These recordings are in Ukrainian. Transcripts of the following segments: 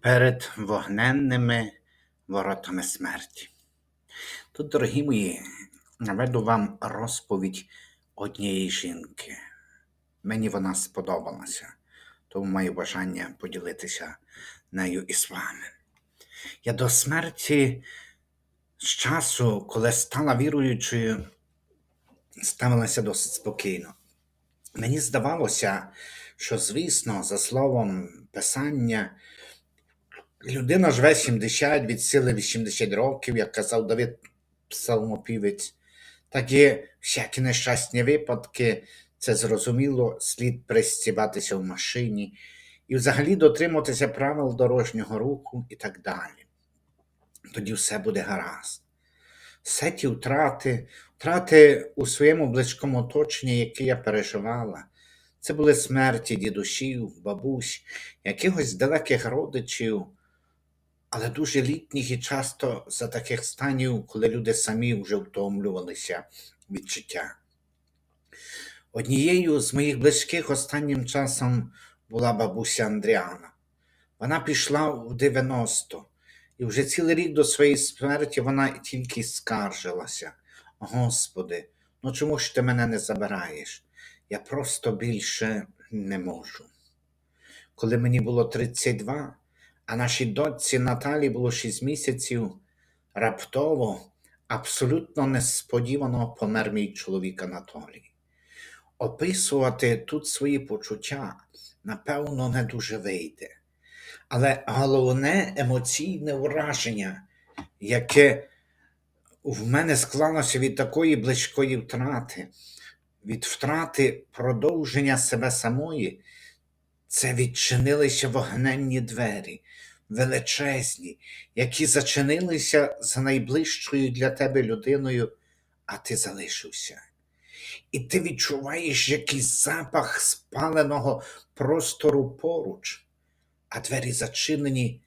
перед вогненними воротами смерті. Тут, дорогі мої, наведу вам розповідь однієї жінки. Мені вона сподобалася, тому маю бажання поділитися нею із вами. Я до смерті з часу, коли стала віруючою, ставилася досить спокійно. Мені здавалося, що, звісно, за словом Писання, людина живе 70 від сили 80 років, як казав Давид Псалмопівець. Так є всякі нещасні випадки, це зрозуміло, слід пристібатися в машині і взагалі дотримуватися правил дорожнього руху і так далі. Тоді все буде гаразд. Все ті втрати, втрати у своєму близькому оточенні, які я переживала, це були смерті дідусів, бабусь, якихось далеких родичів, але дуже літніх і часто за таких станів, коли люди самі вже втомлювалися від життя. Однією з моїх близьких останнім часом була бабуся Андріана. Вона пішла в 90, і вже цілий рік до своєї смерті вона тільки скаржилася. Господи, ну чому ж ти мене не забираєш? Я просто більше не можу. Коли мені було 32, а нашій дочці Наталі було 6 місяців, раптово, абсолютно несподівано помер мій чоловік Анатолій. Описувати тут свої почуття, напевно, не дуже вийде. Але головне емоційне враження, яке в мене склалося від такої близької втрати, від втрати продовження себе самої, це відчинилися вогненні двері, величезні, які зачинилися за найближчою для тебе людиною, а ти залишився. І ти відчуваєш якийсь запах спаленого простору поруч, а двері зачинені,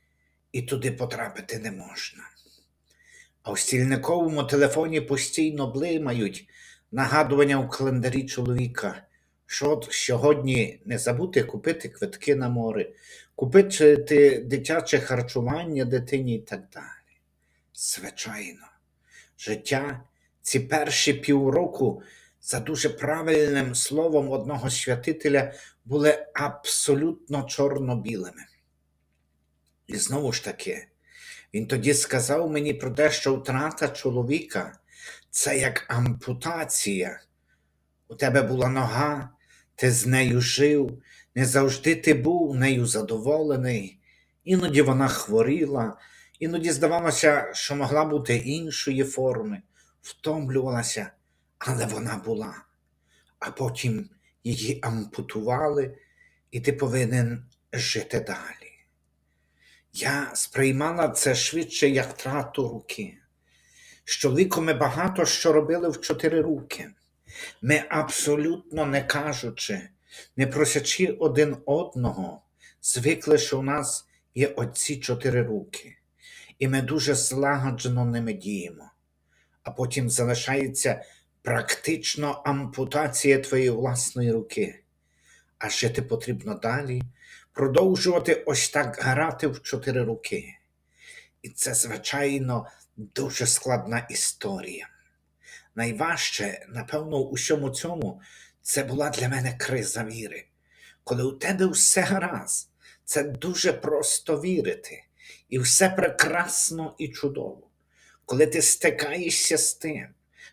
і туди потрапити не можна. А у стільниковому телефоні постійно блимають нагадування у календарі чоловіка, що от сьогодні не забути купити квитки на море, купити дитяче харчування дитині і так далі. Звичайно, життя ці перші півроку, за дуже правильним словом одного святителя, були абсолютно чорно-білими. І знову ж таки, він тоді сказав мені про те, що втрата чоловіка це як ампутація. У тебе була нога, ти з нею жив, не завжди ти був нею задоволений. Іноді вона хворіла, іноді здавалося, що могла бути іншої форми, втомлювалася, але вона була. А потім її ампутували, і ти повинен жити далі. Я сприймала це швидше як втрату руки. З чоловіком ми багато що робили в чотири руки. Ми абсолютно не кажучи, не просячи один одного, звикли, що у нас є оці чотири руки, і ми дуже злагоджено ними діємо. А потім залишається практично ампутація твоєї власної руки. А жити потрібно далі, продовжувати ось так грати в чотири руки. І це, звичайно, дуже складна історія. Найважче, напевно, у всьому цьому це була для мене криза віри. Коли у тебе все гаразд, це дуже просто вірити, і все прекрасно і чудово. Коли ти стикаєшся з тим,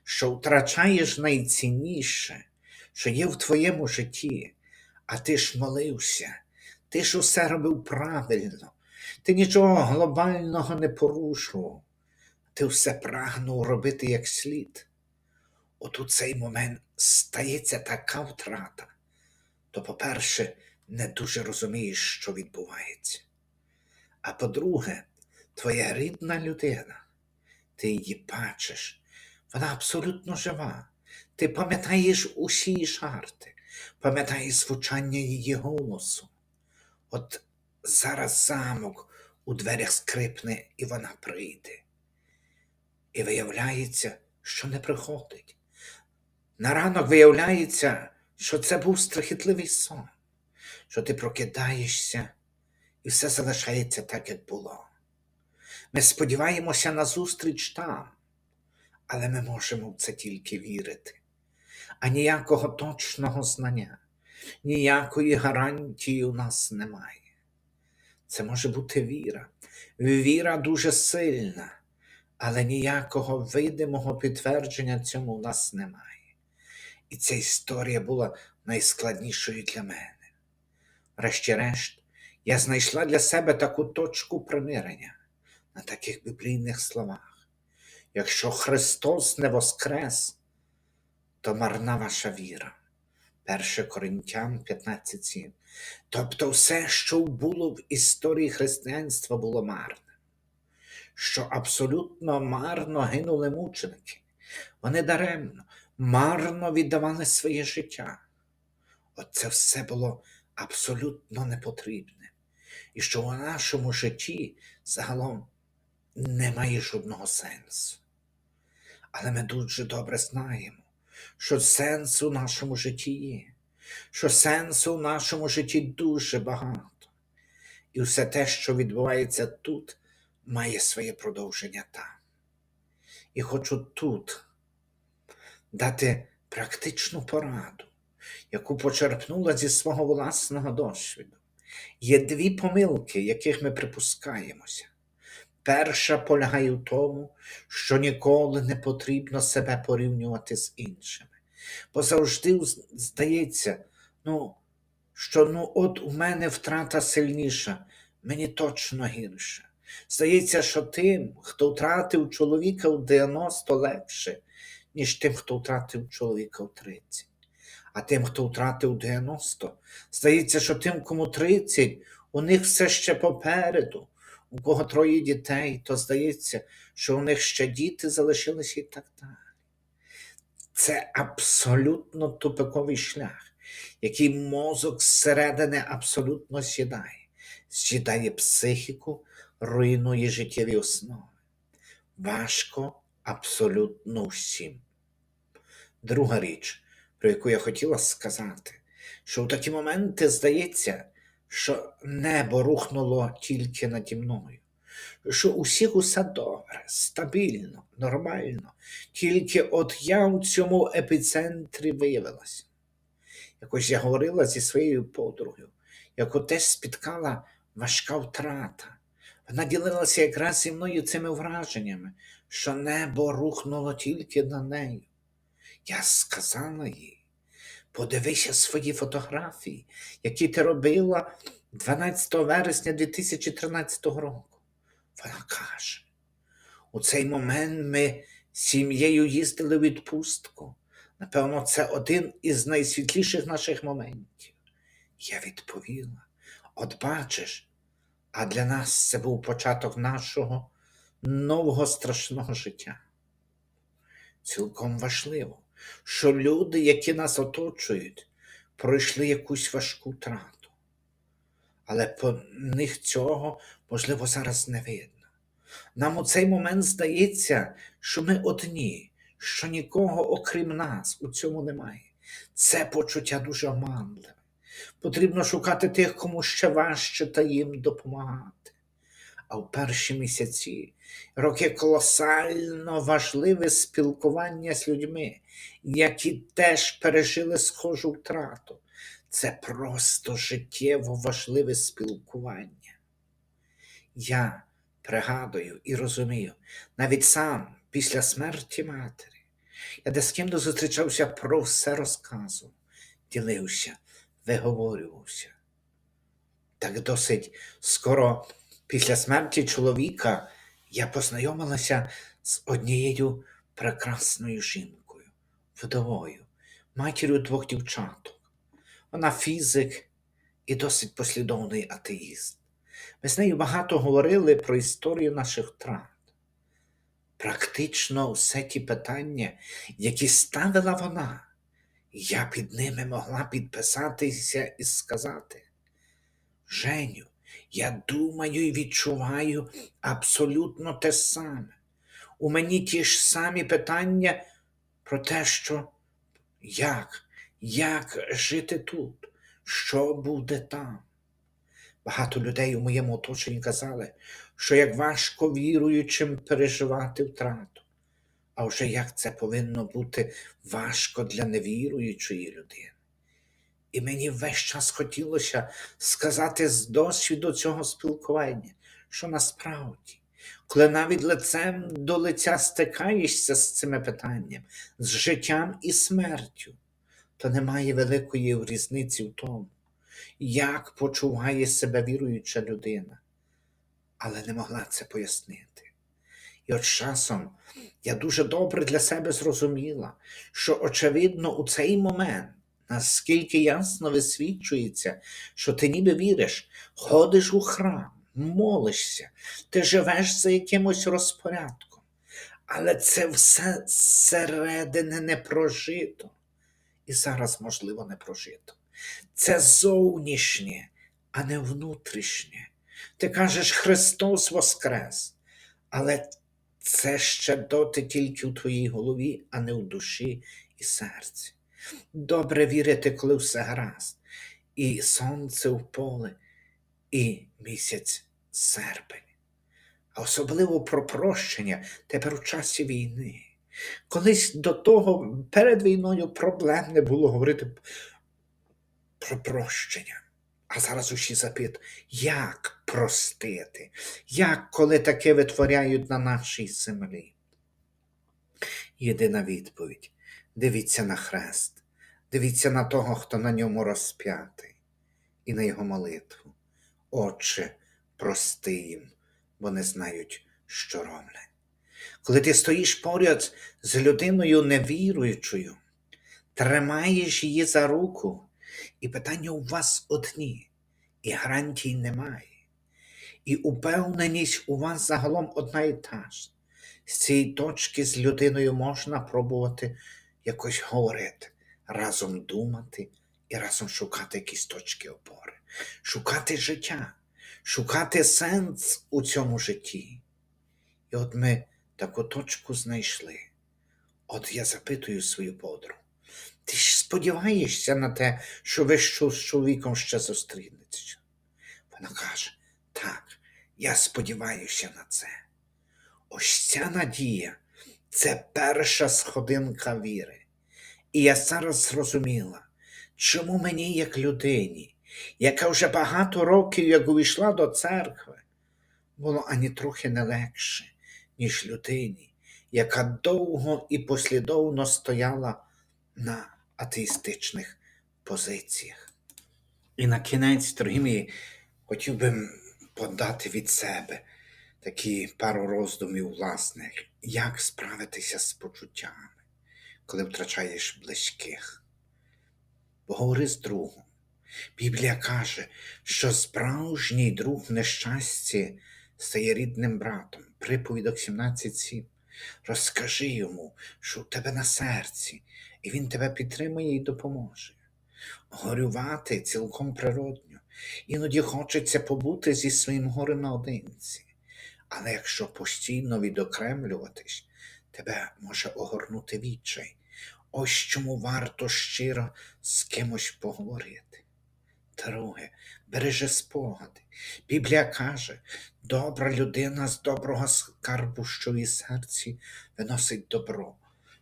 що втрачаєш найцінніше, що є в твоєму житті, а ти ж молився, ти ж усе робив правильно, ти нічого глобального не порушував, ти все прагнув робити як слід. От у цей момент стається така втрата, то, по-перше, не дуже розумієш, що відбувається. А по-друге, твоя рідна людина, ти її бачиш, вона абсолютно жива. Ти пам'ятаєш усі її жарти, пам'ятаєш звучання її голосу. От зараз замок у дверях скрипне, і вона прийде. І виявляється, що не приходить. На ранок виявляється, що це був страхітливий сон, що ти прокидаєшся і все залишається так, як було. Ми сподіваємося на зустріч там, але ми можемо в це тільки вірити. А ніякого точного знання, ніякої гарантії у нас немає. Це може бути віра. Віра дуже сильна, але ніякого видимого підтвердження цьому у нас немає. І ця історія була найскладнішою для мене. Врешті-решт, я знайшла для себе таку точку примирення на таких біблійних словах. Якщо Христос не воскрес, то марна ваша віра. 1 Коринтян 15.7. Тобто все, що було в історії християнства, було марним. Що абсолютно марно гинули мученики. Вони даремно, марно віддавали своє життя. От це все було абсолютно непотрібне. І що в нашому житті загалом немає жодного сенсу. Але ми дуже добре знаємо, що сенс у нашому житті є, що сенсу у нашому житті дуже багато. І все те, що відбувається тут, має своє продовження там. І хочу тут дати практичну пораду, яку почерпнула зі свого власного досвіду. Є дві помилки, яких ми припускаємося. Перша полягає в тому, що ніколи не потрібно себе порівнювати з іншими. Бо завжди здається, ну, що ну от у мене втрата сильніша, мені точно гірше. Здається, що тим, хто втратив чоловіка в 90 легше, ніж тим, хто втратив чоловіка в 30. А тим, хто втратив 90, здається, що тим, кому 30, у них все ще попереду. У кого троє дітей, то здається, що у них ще діти залишилися і так далі. Це абсолютно тупиковий шлях, який мозок зсередини абсолютно сідає, з'їдає психіку, руйнує життєві основи. Важко абсолютно всім. Друга річ, про яку я хотіла сказати, що в такі моменти здається, що небо рухнуло тільки наді мною, що у всіх усе добре, стабільно, нормально, тільки от я у цьому епіцентрі виявилася. Якось я говорила зі своєю подругою, яку теж спіткала важка втрата. Вона ділилася якраз зі мною цими враженнями, що небо рухнуло тільки на неї. Я сказала їй, подивися свої фотографії, які ти робила 12 вересня 2013 року. Вона каже, у цей момент ми з сім'єю їздили в відпустку. Напевно, це один із найсвітліших наших моментів. Я відповіла: от бачиш, а для нас це був початок нашого нового страшного життя. Цілком важливо, що люди, які нас оточують, пройшли якусь важку втрату. Але по них цього, можливо, зараз не видно. Нам у цей момент здається, що ми одні, що нікого окрім нас у цьому немає. Це почуття дуже оманливе. Потрібно шукати тих, кому ще важче та їм допомагати. А в перші місяці роки колосально важливе спілкування з людьми, які теж пережили схожу втрату. Це просто життєво важливе спілкування. Я пригадую і розумію, навіть сам після смерті матері, я де з ким зустрічався про все розказував, ділився, виговорювався. Так досить скоро після смерті чоловіка я познайомилася з однією прекрасною жінкою, вдовою, матір'ю двох дівчаток. Вона фізик і досить послідовний атеїст. Ми з нею багато говорили про історію наших втрат. Практично все ті питання, які ставила вона, я під ними могла підписатися і сказати: Женю, я думаю і відчуваю абсолютно те саме. У мені ті ж самі питання про те, що як, як жити тут, що буде там. Багато людей у моєму оточенні казали, що як важко віруючим переживати втрату. А вже як це повинно бути важко для невіруючої людини. І мені весь час хотілося сказати з досвіду цього спілкування, що насправді, коли навіть лицем до лиця стикаєшся з цими питанням, з життям і смертю, то немає великої різниці в тому, як почуває себе віруюча людина, але не могла це пояснити. І от часом я дуже добре для себе зрозуміла, що, очевидно, у цей момент, наскільки ясно висвічується, що ти ніби віриш, ходиш у храм, молишся, ти живеш за якимось розпорядком, але це все зсередини не прожито. І зараз, можливо, не прожито. Це зовнішнє, а не внутрішнє. Ти кажеш, Христос Воскрес, але це ще доти тільки у твоїй голові, а не у душі і серці. Добре вірити, коли все гаразд, і сонце в поле, і місяць серпень. А особливо про прощення тепер у часі війни. Колись до того перед війною проблем не було говорити про прощення. А зараз усі запитують, як простити, як коли таке витворяють на нашій землі? Єдина відповідь: дивіться на хрест, дивіться на того, хто на ньому розп'ятий, і на його молитву. Отче, прости їм, бо не знають, що роблять. Коли ти стоїш поряд з людиною невіруючою, тримаєш її за руку, і питання у вас одні, і гарантій немає. І упевненість у вас загалом одна і та ж. З цієї точки з людиною можна пробувати якось говорити, разом думати і разом шукати якісь точки опори, шукати життя, шукати сенс у цьому житті. І от ми таку точку знайшли. От я запитую свою подругу, ти ж сподіваєшся на те, що ви з чоловіком ще зустрінетеся? Вона каже, так, я сподіваюся на це. Ось ця надія це перша сходинка віри. І я зараз зрозуміла, чому мені, як людині, яка вже багато років як увійшла до церкви, було ані трохи не легше, ніж людині, яка довго і послідовно стояла на атеїстичних позиціях. І на кінець, дорогі мої, хотів би подати від себе такі пару роздумів власних, як справитися з почуттями, коли втрачаєш близьких. Бо говори з другом. Біблія каже, що справжній друг в нещасті стає рідним братом. Приповідок 17.7. Розкажи йому, що в тебе на серці, і він тебе підтримує і допоможе. Горювати цілком природньо. Іноді хочеться побути зі своїм горем наодинці. Але якщо постійно відокремлюватись, тебе може огорнути відчай. Ось чому варто щиро з кимось поговорити. Друге, бережи спогади. Біблія каже, добра людина з доброго скарбу, що її серці виносить добро.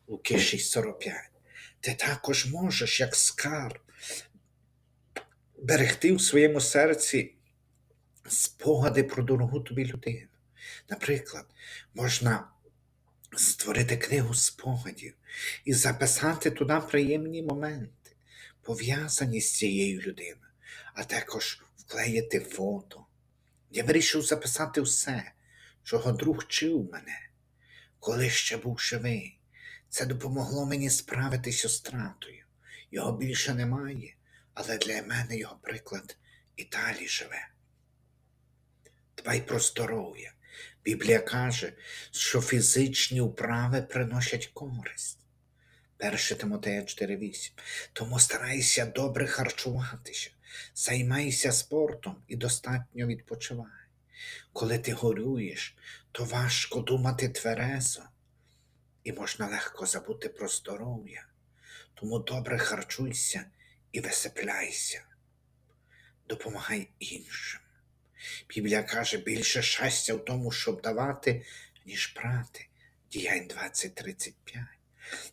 Луки 6.45. Ти також можеш, як скарб, берегти в своєму серці спогади про дорогу тобі людину. Наприклад, можна створити книгу спогадів і записати туди приємні моменти, пов'язані з цією людиною, а також вклеїти фото. Я вирішив записати все, чого друг вчив мене, коли ще був живий. Це допомогло мені справитися з втратою. Його більше немає, але для мене його приклад і далі живе. Дбай про здоров'я. Біблія каже, що фізичні вправи приносять користь. 1 Тимотея 4.8. Тому старайся добре харчуватися, займайся спортом і достатньо відпочивай. Коли ти горюєш, то важко думати тверезо, і можна легко забути про здоров'я. Тому добре харчуйся і висипляйся. Допомагай іншим. Біблія каже, більше щастя в тому, щоб давати, ніж брати. Діянь 20.35.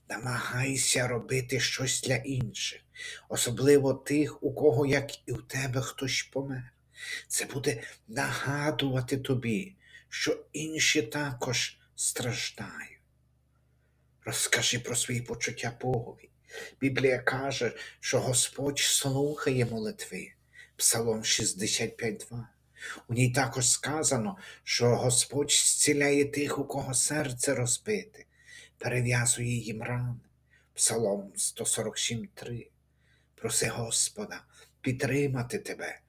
Намагайся робити щось для інших, особливо тих, у кого, як і у тебе, хтось помер. Це буде нагадувати тобі, що інші також страждають. Розкажи про свої почуття Богові. Біблія каже, що Господь слухає молитви. Псалом 65.2. У ній також сказано, що Господь зціляє тих, у кого серце розбите, перев'язує їм рани. Псалом 147.3. Проси Господа підтримати тебе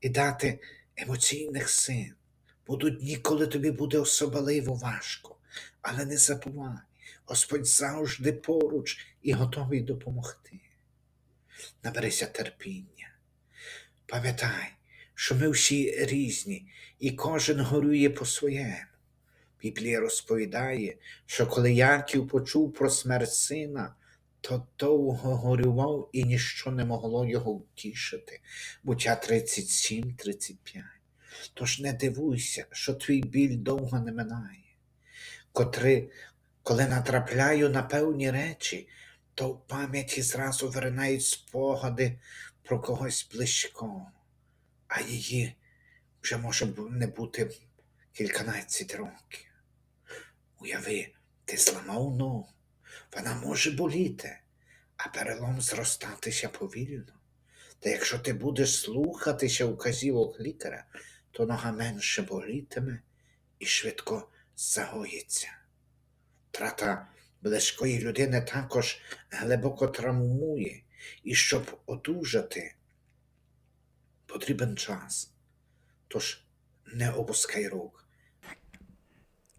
і дати емоційних сил. Будуть дні, коли тобі буде особливо важко, але не забувай, Господь завжди поруч і готовий допомогти. Наберися терпіння. Пам'ятай, що ми всі різні, і кожен горює по-своєму. Біблія розповідає, що коли Яків почув про смерть сина, то довго горював і ніщо не могло його втішити. Буття 37-35. Тож не дивуйся, що твій біль довго не минає. Котри, коли натрапляю на певні речі, то в пам'яті зразу виринають спогади про когось близького, а її вже може не бути кільканадцять років. Уяви, ти зламав ногу, вона може боліти, а перелом зростатися повільно. Та якщо ти будеш слухатися указівок лікаря, то нога менше болітиме і швидко загоїться. Втрата близької людини також глибоко травмує, і щоб одужати, потрібен час. Тож не опускай рук.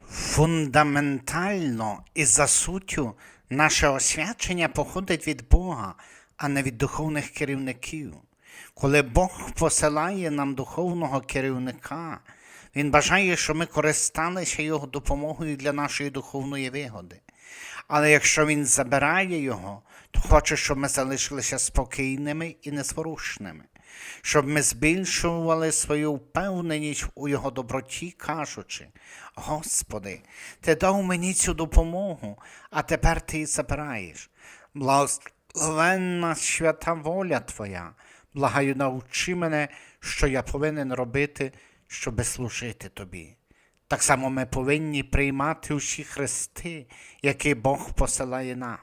Фундаментально і за суттю наше освячення походить від Бога, а не від духовних керівників. Коли Бог посилає нам духовного керівника, Він бажає, щоб ми користалися Його допомогою для нашої духовної вигоди. Але якщо Він забирає його, то хоче, щоб ми залишилися спокійними і незворушними, щоб ми збільшували свою впевненість у Його доброті, кажучи: Господи, Ти дав мені цю допомогу, а тепер Ти її забираєш. Благословенна свята воля Твоя, благаю, навчи мене, що я повинен робити, щоби служити Тобі. Так само ми повинні приймати усі хрести, які Бог посилає нам.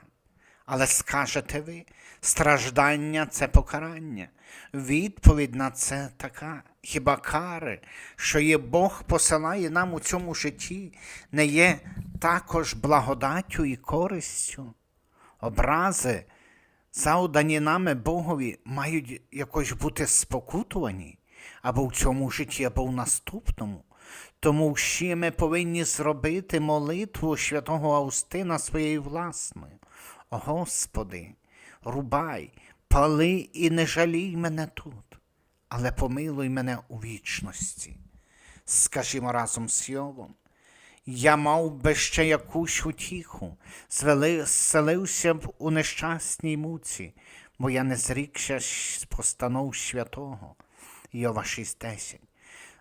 Але скажете ви, страждання це покарання. Відповідь на це така. Хіба кари, що є Бог посилає нам у цьому житті, не є також благодаттю і користю? Образи, завдані нами Богові, мають якось бути спокутувані або в цьому житті, або в наступному. Тому всі ми повинні зробити молитву святого Аустина своєю власною. Господи, рубай, пали і не жалій мене тут, але помилуй мене у вічності. Скажімо разом з Йовом, я мав би ще якусь утіху, звели- зселився б у нещасній муці, бо я не зрікся з постанов святого. Йова 6.10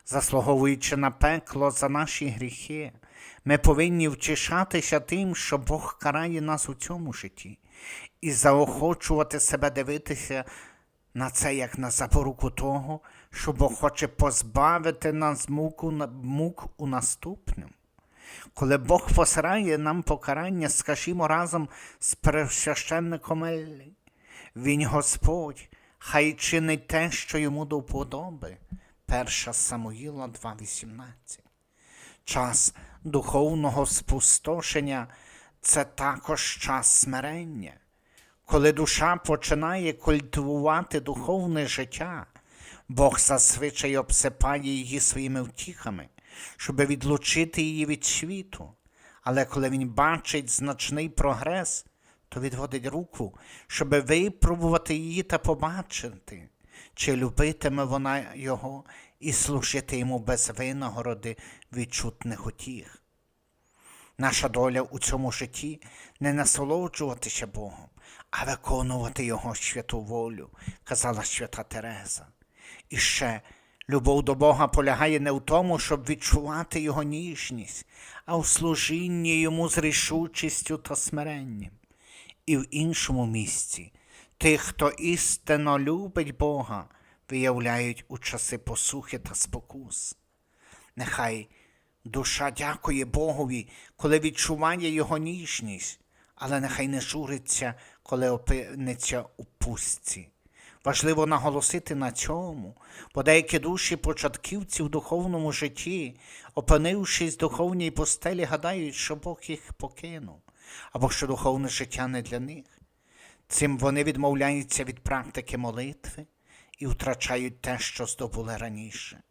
заслуговуючи на пекло за наші гріхи, ми повинні втішатися тим, що Бог карає нас у цьому житті, і заохочувати себе дивитися на це як на запоруку того, що Бог хоче позбавити нас муку, мук у наступному. Коли Бог посирає нам покарання, скажімо разом з пересвященником Еллі. Він Господь, хай чинить те, що йому до вподоби. 1 Самуїла 2.18. Час духовного спустошення це також час смирення. Коли душа починає культивувати духовне життя, Бог зазвичай обсипає її своїми втіхами, щоб відлучити її від світу. Але коли він бачить значний прогрес, то відводить руку, щоб випробувати її та побачити, чи любитиме вона його і служити йому без винагороди відчутних утіх. Наша доля у цьому житті не насолоджуватися Богом, а виконувати Його святу волю, казала свята Тереза. І ще Любов до Бога полягає не в тому, щоб відчувати Його ніжність, а в служінні Йому з рішучістю та смиренням. І в іншому місці тих, хто істинно любить Бога, виявляють у часи посухи та спокус. Нехай душа дякує Богові, коли відчуває Його ніжність, але нехай не журиться, коли опиниться у пустці. Важливо наголосити на цьому, бо деякі душі початківці в духовному житті, опинившись в духовній постелі, гадають, що Бог їх покинув, або що духовне життя не для них. Цим вони відмовляються від практики молитви і втрачають те, що здобули раніше.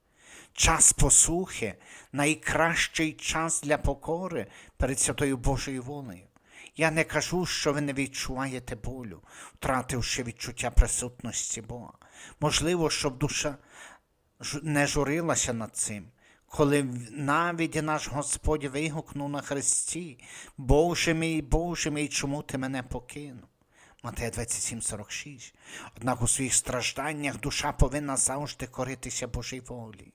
Час посухи найкращий час для покори перед святою Божою волею. Я не кажу, що ви не відчуваєте болю, втративши відчуття присутності Бога. Можливо, щоб душа не журилася над цим, коли навіть наш Господь вигукнув на Христі, Боже мій, Боже мій, чому ти мене покинув? Матея 27,46. Однак у своїх стражданнях душа повинна завжди коритися Божій волі.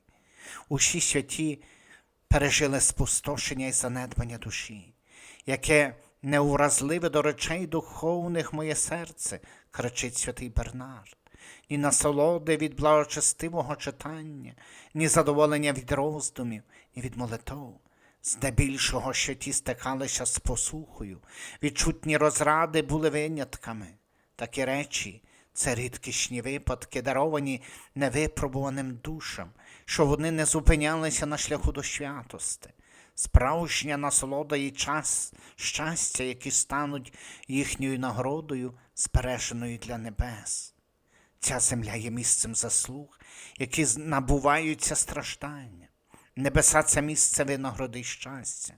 Усі святі пережили спустошення і занедбання душі, яке неуразливе до речей духовних моє серце, кричить святий Бернард. Ні насолоди від благочестивого читання, ні задоволення від роздумів, ні від молитов. Здебільшого, що ті стикалися з посухою, відчутні розради були винятками. Такі речі це рідкісні випадки, даровані невипробуваним душам, що вони не зупинялися на шляху до святости. Справжня насолода і час щастя, які стануть їхньою нагородою, збереженою для небес. Ця земля є місцем заслуг, які набуваються страждання. Небеса це місце винагороди й щастя.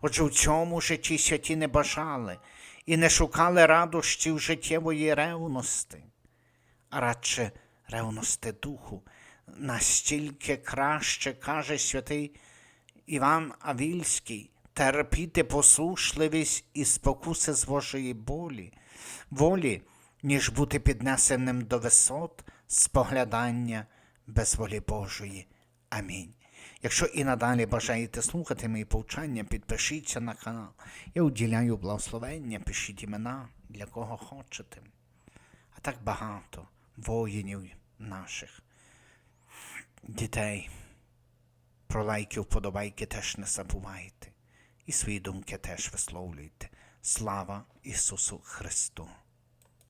Отже, в цьому житті святі не бажали і не шукали радощів життєвої ревності, а радше ревності духу. Настільки краще, каже святий Іван Авільський, терпіти послушливість і спокуси з Божої болі, волі, ніж бути піднесеним до висот споглядання без волі Божої. Амінь. Якщо і надалі бажаєте слухати мої повчання, підпишіться на канал. Я уділяю благословення, пишіть імена, для кого хочете. А так багато воїнів наших, дітей. Про лайки, вподобайки теж не забувайте. І свої думки теж висловлюйте. Слава Ісусу Христу!